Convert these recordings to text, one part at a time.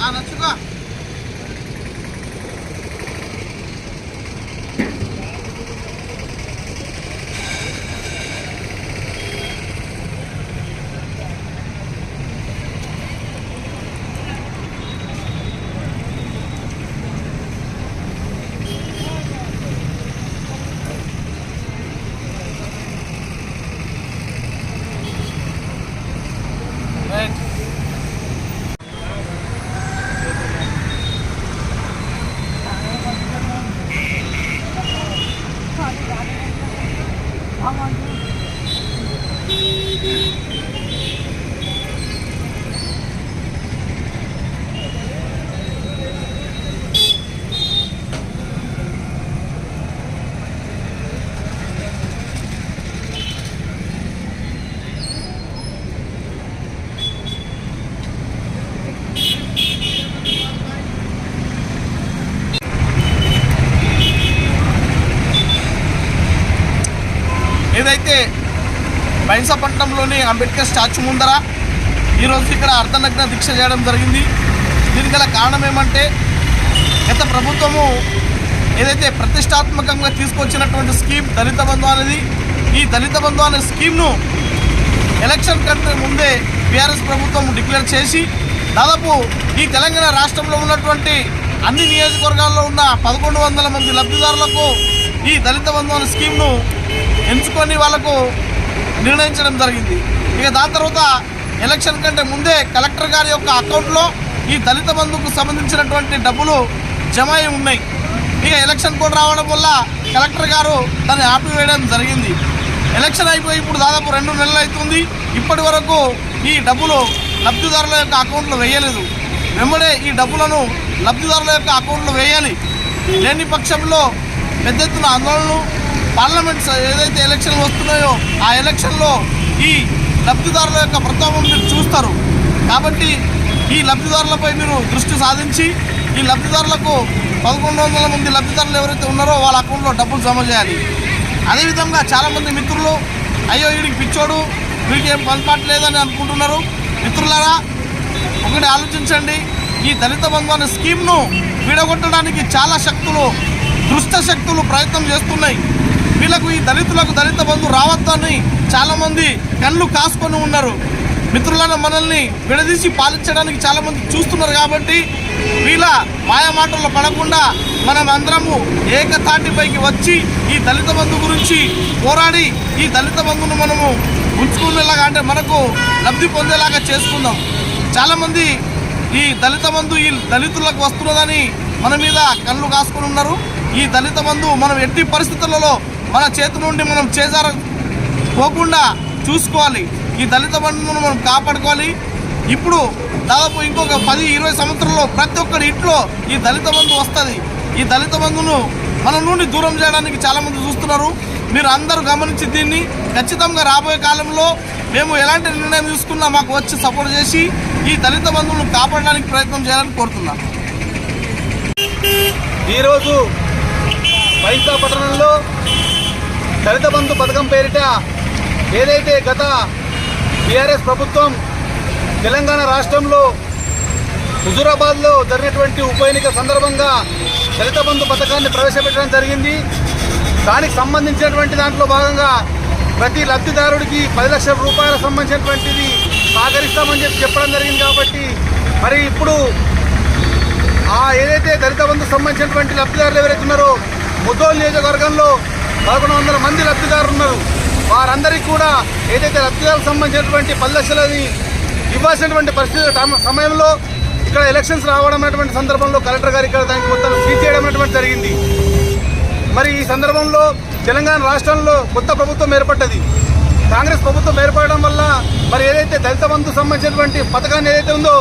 啊能吃够 ఏదైతే బైన్సపట్నంలోని అంబేద్కర్ స్టాచ్యూ ముందర ఈరోజు ఇక్కడ అర్ధనగ్న దీక్ష చేయడం జరిగింది. దీనికి గల కారణం ఏమంటే గత ప్రభుత్వము ఏదైతే ప్రతిష్టాత్మకంగా తీసుకొచ్చినటువంటి స్కీమ్ దళిత బంధు అనేది ఈ దళిత బంధు అనే స్కీమ్ను ఎలక్షన్ కంటే ముందే బీఆర్ఎస్ ప్రభుత్వం డిక్లేర్ చేసి దాదాపు ఈ తెలంగాణ రాష్ట్రంలో ఉన్నటువంటి అన్ని నియోజకవర్గాల్లో ఉన్న పదకొండు వందల మంది లబ్ధిదారులకు ఈ దళిత బంధు అనే స్కీమ్ను ఎంచుకొని వాళ్ళకు నిర్ణయించడం జరిగింది. ఇక దాని తర్వాత ఎలక్షన్ కంటే ముందే కలెక్టర్ గారి యొక్క అకౌంట్లో ఈ దళిత బంధుకు సంబంధించినటువంటి డబ్బులు జమ అయి ఉన్నాయి. ఇక ఎలక్షన్ కోడ్ రావడం వల్ల కలెక్టర్ గారు దాన్ని ఆపివేయడం జరిగింది. ఎలక్షన్ అయిపోయి ఇప్పుడు దాదాపు రెండు నెలలు అవుతుంది. ఇప్పటి వరకు ఈ డబ్బులు లబ్ధిదారుల యొక్క అకౌంట్లో వేయలేదు. వెంబడే ఈ డబ్బులను లబ్ధిదారుల యొక్క అకౌంట్లో వేయాలి. లేని పక్షంలో పెద్ద ఎత్తున ఆందోళనలు పార్లమెంట్ ఏదైతే ఎలక్షన్లు వస్తున్నాయో ఆ ఎలక్షన్లో ఈ లబ్ధిదారుల యొక్క ప్రతాపం మీరు చూస్తారు. కాబట్టి ఈ లబ్ధిదారులపై మీరు దృష్టి సాధించి ఈ లబ్ధిదారులకు పదకొండు వందల మంది లబ్ధిదారులు ఎవరైతే ఉన్నారో వాళ్ళ అకౌంట్లో డబ్బులు జమ చేయాలి. అదేవిధంగా చాలామంది మిత్రులు అయ్యో వీడికి పిచ్చోడు వీడికి ఏం పనిపాటు లేదని అనుకుంటున్నారు. మిత్రులారా ఒకటి ఆలోచించండి. ఈ దళిత బంధు అనే స్కీమ్ను విడగొట్టడానికి చాలా శక్తులు దుష్ట శక్తులు ప్రయత్నం చేస్తున్నాయి. వీళ్ళకు ఈ దళితులకు దళిత బంధు రావద్దని చాలామంది కళ్ళు కాసుకొని ఉన్నారు. మిత్రులను మనల్ని విడదీసి పాలించడానికి చాలామంది చూస్తున్నారు కాబట్టి వీళ్ళ మాయమాటల్లో పడకుండా మనం అందరము ఏకతాటిపైకి వచ్చి ఈ దళిత బంధు గురించి పోరాడి ఈ దళిత బంధును మనము ఉంచుకునేలాగా అంటే మనకు లబ్ధి పొందేలాగా చేసుకుందాం. చాలామంది ఈ దళిత బంధు ఈ దళితులకు వస్తున్నదని మన మీద కళ్ళు కాసుకొని ఉన్నారు. ఈ దళిత బంధు మనం ఎట్టి పరిస్థితులలో మన చేతి నుండి మనం చేజార పోకుండా చూసుకోవాలి. ఈ దళిత బంధువును మనం కాపాడుకోవాలి. ఇప్పుడు దాదాపు ఇంకొక పది ఇరవై సంవత్సరాల్లో ప్రతి ఒక్కరి ఇంట్లో ఈ దళిత బంధు వస్తుంది. ఈ దళిత బంధును మన నుండి దూరం చేయడానికి చాలామంది చూస్తున్నారు. మీరు అందరూ గమనించి దీన్ని ఖచ్చితంగా రాబోయే కాలంలో మేము ఎలాంటి నిర్ణయం తీసుకున్నా మాకు వచ్చి సపోర్ట్ చేసి ఈ దళిత బంధువులను కాపాడడానికి ప్రయత్నం చేయాలని కోరుతున్నా. ఈరోజు వైసా పట్టణంలో దళిత బంధు పథకం పేరిట ఏదైతే గత టీఆర్ఎస్ ప్రభుత్వం తెలంగాణ రాష్ట్రంలో హుజూరాబాద్లో జరిగినటువంటి ఉప ఎన్నిక సందర్భంగా దళిత బంధు పథకాన్ని ప్రవేశపెట్టడం జరిగింది. దానికి సంబంధించినటువంటి దాంట్లో భాగంగా ప్రతి లబ్ధిదారుడికి పది లక్షల రూపాయలకు సంబంధించినటువంటిది సహకరిస్తామని చెప్పి చెప్పడం జరిగింది కాబట్టి మరి ఇప్పుడు ఆ ఏదైతే దళిత బంధుకు సంబంధించినటువంటి లబ్ధిదారులు ఎవరైతే ఉన్నారో ముద్దోలు నియోజకవర్గంలో పదకొండు వందల మంది లబ్ధిదారులు ఉన్నారు వారందరికీ కూడా ఏదైతే లబ్ధిదారులకు సంబంధించినటువంటి పది లక్షలని ఇవ్వాల్సినటువంటి పరిస్థితి సమయంలో ఇక్కడ ఎలక్షన్స్ రావడం అనేటువంటి సందర్భంలో కలెక్టర్ గారు ఇక్కడ దానికి మొత్తం సీజ్ చేయడం అనేటువంటి జరిగింది. మరి ఈ సందర్భంలో తెలంగాణ రాష్ట్రంలో కొత్త ప్రభుత్వం ఏర్పడ్డది. కాంగ్రెస్ ప్రభుత్వం ఏర్పడడం వల్ల మరి ఏదైతే దళిత బంధు సంబంధించినటువంటి పథకాన్ని ఏదైతే ఉందో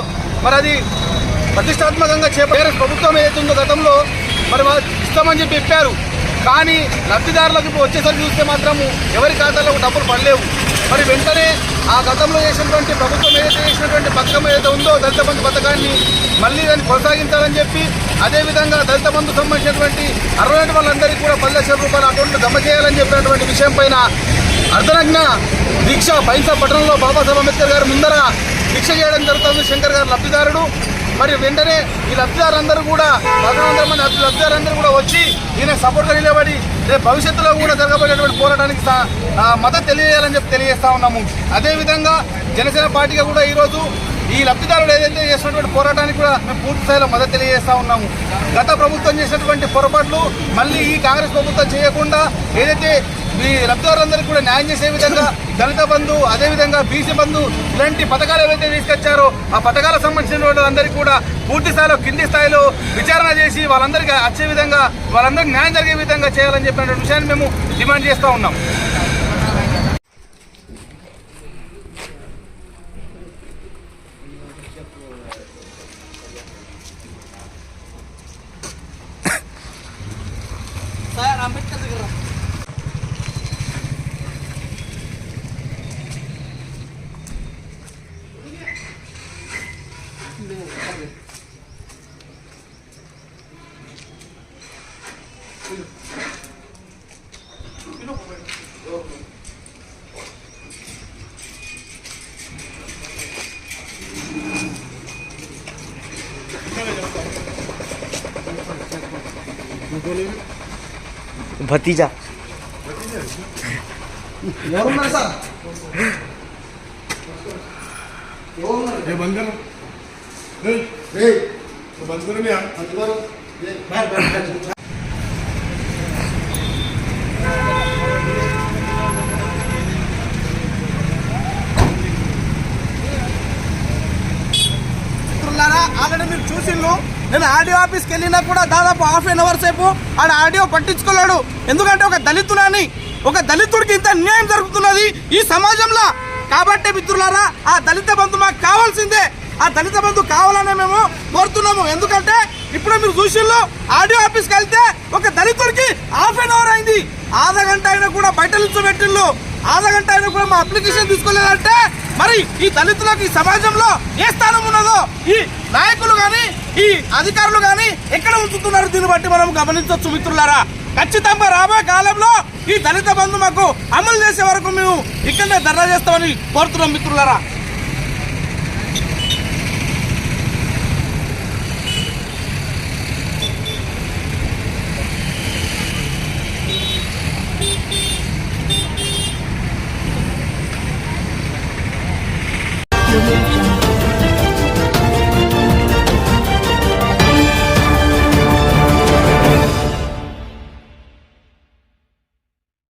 మరి అది ప్రతిష్టాత్మకంగా చేపట్టారు ప్రభుత్వం ఏదైతే ఉందో గతంలో మరి వాళ్ళు ఇస్తామని చెప్పి చెప్పారు. కానీ లబ్ధిదారులకు ఇప్పుడు వచ్చేసరికి చూస్తే మాత్రము ఎవరి ఖాతాలో డబ్బులు పడలేవు. మరి వెంటనే ఆ గతంలో చేసినటువంటి ప్రభుత్వం ఏదైతే చేసినటువంటి పథకం ఏదైతే ఉందో దళిత బంధు పథకాన్ని మళ్ళీ దాన్ని కొనసాగించాలని చెప్పి అదేవిధంగా దళిత బంధు సంబంధించినటువంటి అరవై వాళ్ళందరికీ కూడా పది లక్షల రూపాయల అకౌంట్లు జమ చేయాలని చెప్పినటువంటి విషయం పైన అర్ధనగ్న దీక్ష బైన్సా పట్టణంలో బాబాసాహెబ్ అంబేద్కర్ గారి ముందర దీక్ష చేయడం జరుగుతుంది. శంకర్ గారు లబ్ధిదారుడు. మరి వెంటనే ఈ లబ్ధిదారులందరూ కూడా పదకొండు వందల మంది లబ్ధిదారులందరూ కూడా వచ్చి ఈయన సపోర్ట్గా నిలబడి రేపు భవిష్యత్తులో కూడా జరగబోయేటువంటి పోరాటానికి మద్దతు తెలియజేయాలని చెప్పి తెలియజేస్తా ఉన్నాము. అదేవిధంగా జనసేన పార్టీగా కూడా ఈరోజు ఈ లబ్ధిదారులు ఏదైతే చేసినటువంటి పోరాటానికి కూడా మేము పూర్తి స్థాయిలో మద్దతు తెలియజేస్తా ఉన్నాము. గత ప్రభుత్వం చేసినటువంటి పొరపాట్లు మళ్ళీ ఈ కాంగ్రెస్ ప్రభుత్వం చేయకుండా ఏదైతే ఈ లబ్ధిదారులందరికీ కూడా న్యాయం చేసే విధంగా దళిత బంధు అదేవిధంగా బీసీ బంధు ఇలాంటి పథకాలు ఏవైతే తీసుకొచ్చారో ఆ పథకాలకు సంబంధించిన వాళ్ళందరికీ కూడా పూర్తి స్థాయిలో కింది స్థాయిలో విచారణ చేసి వాళ్ళందరికీ వచ్చే విధంగా వాళ్ళందరికీ న్యాయం జరిగే విధంగా చేయాలని చెప్పినటువంటి విషయాన్ని మేము డిమాండ్ చేస్తూ ఉన్నాం. సార్ అంబేద్కర్ దగ్గర 일로 보면 이렇게. भतीजा ये बंद करो नहीं नहीं बंद करो मैं बंद करो बाहर बैठ నేను ఆర్డీఓ ఆఫీస్కి వెళ్ళినా కూడా దాదాపు హాఫ్ అన్ అవర్ సేపు ఆడ ఆడియో పట్టించుకోలేడు. ఎందుకంటే ఒక దళితుడని ఒక దళితుడికి ఇంత అన్యాయం జరుగుతున్నది ఈ సమాజంలో. కాబట్టి మిత్రులారా ఆ దళిత బంధు మాకు కావాల్సిందే. ఆ దళిత బంధు కావాలనే మేము కోరుతున్నాము. ఎందుకంటే ఇప్పుడు మీరు చూసిళ్ళు ఆడియో ఆఫీస్కి వెళ్తే ఒక దళితుడికి హాఫ్ అన్ అవర్ అయింది. ఆధ గంట అయినా కూడా బయట నిల్చోబెట్టిళ్ళు. ఆధ గంట అయినా కూడా మా అప్లికేషన్ తీసుకోలేదంటే మరి ఈ దళితులకు ఈ సమాజంలో ఏ స్థానం ఉన్నదో ఈ నాయకులు కానీ ఈ అధికారులు కానీ ఎక్కడ ఉంచుతున్నారు? దీన్ని బట్టి మనం గమనించవచ్చు మిత్రులారా. ఖచ్చితంగా రాబోయే కాలంలో ఈ దళిత బంధు మాకు అమలు చేసే వరకు మేము ఇక్కడనే ధర్నా చేస్తామని కోరుతున్నాం మిత్రులారా.